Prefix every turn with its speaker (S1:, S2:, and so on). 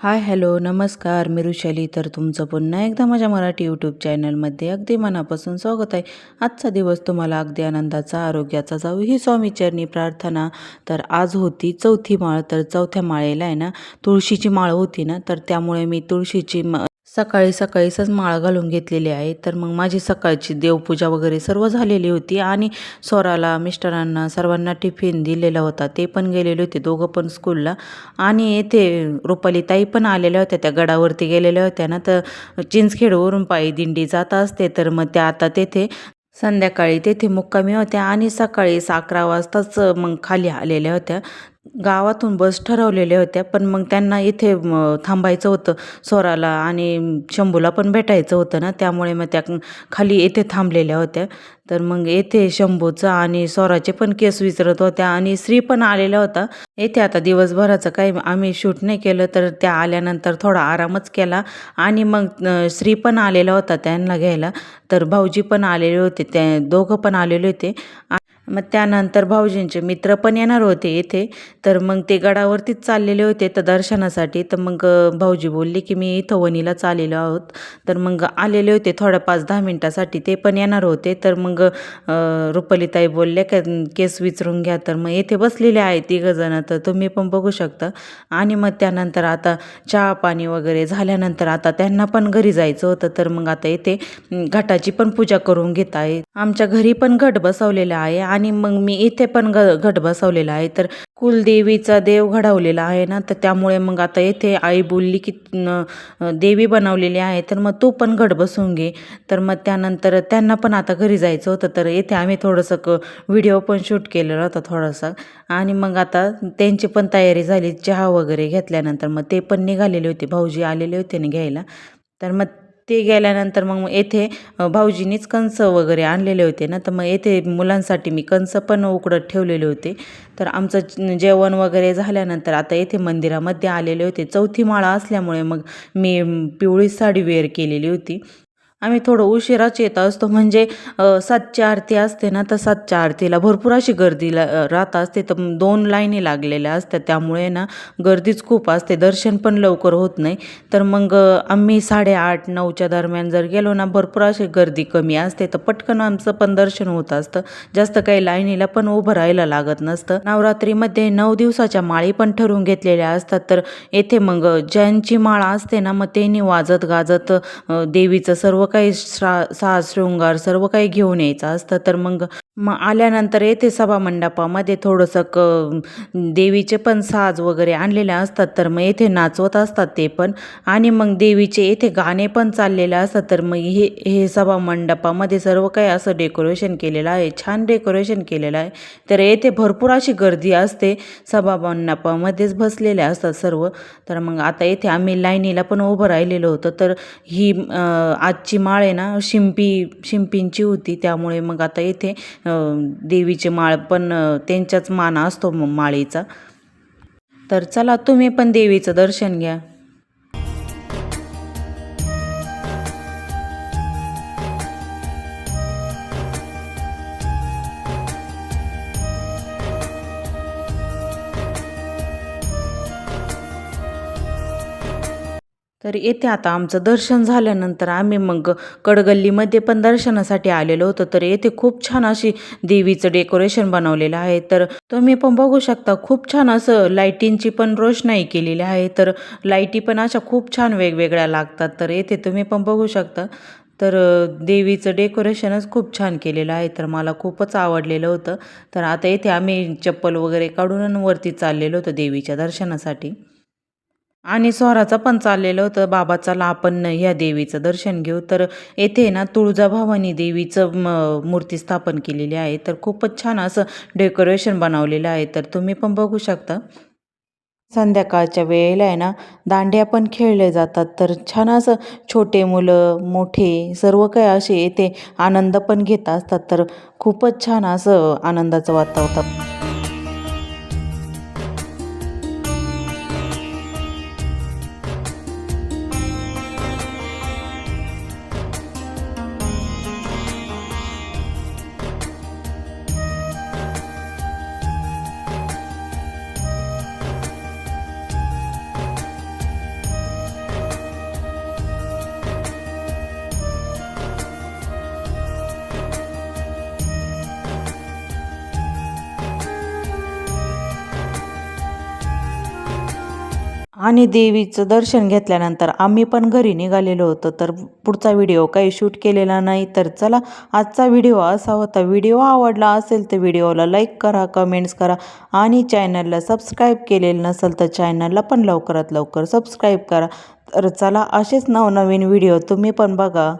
S1: Hi hello नमस्कार मी ऋषाली तर तुमचं पुन्हा एकदा माझ्या मराठी यूट्यूब चॅनलमध्ये अगदी मनापासून स्वागत आहे. आजचा दिवस तुम्हाला अगदी आनंदाचा आरोग्याचा जाऊ ही स्वामीचरणी प्रार्थना. तर आज होती चौथी माळ. तर चौथ्या माळेला आहे ना तुळशीची माळ होती ना तर त्यामुळे मी तुळशीची म सकाळी सकाळीच माळ घालून घेतलेली आहे. तर मग माझी सकाळची देवपूजा वगैरे सर्व झालेली होती आणि स्वराला मिस्टरांना सर्वांना टिफिन दिलेला होता. ते पण गेलेले होते दोघं पण स्कूलला. आणि येथे रुपाली ताई पण आलेल्या होत्या त्या गडावरती गेलेल्या होत्या ना. तर चिंचखेडवरून पायी दिंडी जात असते तर मग त्या आता तेथे संध्याकाळी तेथे मुक्कामी होत्या आणि सकाळी अकरा वाजताच मग खाली आलेल्या होत्या. गावातून बस ठरवलेल्या होत्या पण मग त्यांना इथे थांबायचं होतं स्वराला आणि शंभूला पण भेटायचं होतं ना त्यामुळे मग त्या खाली येथे थांबलेल्या होत्या. तर मग येथे शंभूचा आणि स्वराचे पण केस विचारत होत्या आणि श्री पण आलेला होता येथे आता दिवसभराचं काही आम्ही शूट नाही केलं तर त्या आल्यानंतर थोडा आरामच केला आणि मग श्री पण आलेला होता त्यांना घ्यायला. तर भाऊजी पण आलेले होते त्या दोघं पण आलेले होते आ- मग त्यानंतर भाऊजींचे मित्र पण येणार होते येथे तर मग ते गडावरतीच चाललेले होते तर दर्शनासाठी. तर मग भाऊजी बोलले की मी इथं वणीला चाललेलो आहोत. तर मग आलेले होते थोड्या पाच दहा मिनटासाठी. ते पण येणार होते. तर मग रुपलीताई बोलल्या का केस विचरून घ्या. तर मग येथे बसलेले आहे तिघं तर तुम्ही पण बघू शकता. आणि मग त्यानंतर आता चहा पाणी वगैरे झाल्यानंतर आता त्यांना पण घरी जायचं होतं. तर मग आता येथे घाटाची पण पूजा करून घेत आहे आमच्या घरी पण घट बसवलेला आहे आणि मग मी इथे पण घ घट बसवलेला आहे. तर कुलदेवीचा देव घडवलेला आहे ना तर त्यामुळे मग आता येथे आई बोलली की देवी बनवलेली आहे तर मग तू पण घट बसवून घे. तर मग त्यानंतर त्यांना पण आता घरी जायचं होतं तर येथे आम्ही थोडंसं क व्हिडिओ पण शूट केलेला होता थोडासा. आणि मग आता त्यांची पण तयारी झाली चहा वगैरे घेतल्यानंतर मग ते पण निघालेले होते भाऊजी आलेले होते ना घ्यायला. तर मग ते गेल्यानंतर मग येथे भाऊजीनीच भाऊजींनीच कंस वगैरे आणलेले होते ना. तर मग येथे मुलांसाठी मी कंस पण उकडत ठेवलेले होते. तर आमचं जेवण वगैरे झाल्यानंतर आता येथे मंदिरामध्ये आलेले होते. चौथी माळा असल्यामुळे मग मी पिवळी साडी वेअर केलेली होती. आम्ही थोडं उशिराच येत असतो. म्हणजे सातच्या सातची आरती असते ना तर सातच्या आरतीला भरपूर अशी गर्दी ला- राहत असते. तर दोन लाईनी लागलेल्या असतात. त्यामुळे ना गर्दीच खूप असते. दर्शन पण लवकर होत नाही. तर मग आम्ही साडेआठ नऊच्या दरम्यान जर गेलो ना भरपूर अशी गर्दी कमी असते. तर पटकन आमचं पण दर्शन होत असतं. जास्त काही लाईनीला पण उभं राहायला लागत नसतं. नवरात्रीमध्ये नऊ दिवसाच्या माळी पण ठरवून घेतलेल्या असतात. तर येथे मग ज्यांची माळ असते ना मग त्यांनी वाजत गाजत देवीचं सर्व काही श्रा साज शृंगार सर्व काही घेऊन यायचं असतं. तर मग मग आल्यानंतर येथे सभामंडपामध्ये थोडंसं क देवीचे पण साज वगैरे आणलेले असतात तर मग येथे नाचवत असतात ते पण. आणि मग देवीचे येथे गाणे पण चाललेले असतात तर मग हे हे सभामंडपामध्ये सर्व काही असं डेकोरेशन केलेलं आहे छान डेकोरेशन केलेलं आहे. तर येथे भरपूर अशी गर्दी असते सभामंडपामध्येच बसलेले असतात सर्व. तर मग आता येथे आम्ही लाईनीला पण उभं राहिलेलो होतं तर ही आजची माळ आहे ना शिंपी शिंपींची होती त्यामुळे मग आता येथे देवीची माळ पण त्यांच्याच मान असतो माळीचा माळेचा. तर चला तुम्ही पण देवीचं दर्शन घ्या. तर येथे आता आमचं दर्शन झाल्यानंतर आम्ही मग कडगल्लीमध्ये पण दर्शनासाठी आलेलो होतो. तर येथे खूप छान अशी देवीचं डेकोरेशन बनवलेलं आहे. तर तुम्ही पण बघू शकता खूप छान असं लाईटींची पण रोषणाई केलेली आहे. तर लाईटी पण अशा खूप छान वेगवेगळ्या लागतात. तर येथे तुम्ही पण बघू शकता. तर देवीचं डेकोरेशनच खूप छान केलेलं आहे. तर मला खूपच आवडलेलं होतं. तर आता येथे आम्ही चप्पल वगैरे काढून आणि वरती चाललेलो होतो देवीच्या दर्शनासाठी. आणि स्वराचं पण चाललेलं होतं. बाबा चला आपण ह्या देवीचं दर्शन घेऊ तर येथे ना तुळजाभवानी देवीचं म- मूर्ती स्थापन केलेली आहे. तर खूपच छान असं डेकोरेशन बनवलेलं आहे. तर तुम्ही पण बघू शकता. संध्याकाळच्या वेळेला आहे ना दांड्या पण खेळले जातात. तर छान असं छोटे मुलं मोठे सर्व काही असे येथे आनंद पण घेत असतात. तर खूपच छान असं आनंदाचं वातावरण. आणि देवीचं दर्शन घेतल्यानंतर आम्ही पण घरी निघालेलो होतो. तर पुढचा व्हिडिओ काही शूट केलेला नाही. तर चला आजचा व्हिडिओ असा होता. व्हिडिओ आवडला असेल तर व्हिडिओला लाईक करा कमेंट्स करा आणि चॅनलला सबस्क्राईब केलेलं नसेल तर चॅनलला पण लवकरात लवकर सबस्क्राईब करा. तर चला असेच नवनवीन व्हिडिओ तुम्ही पण बघा.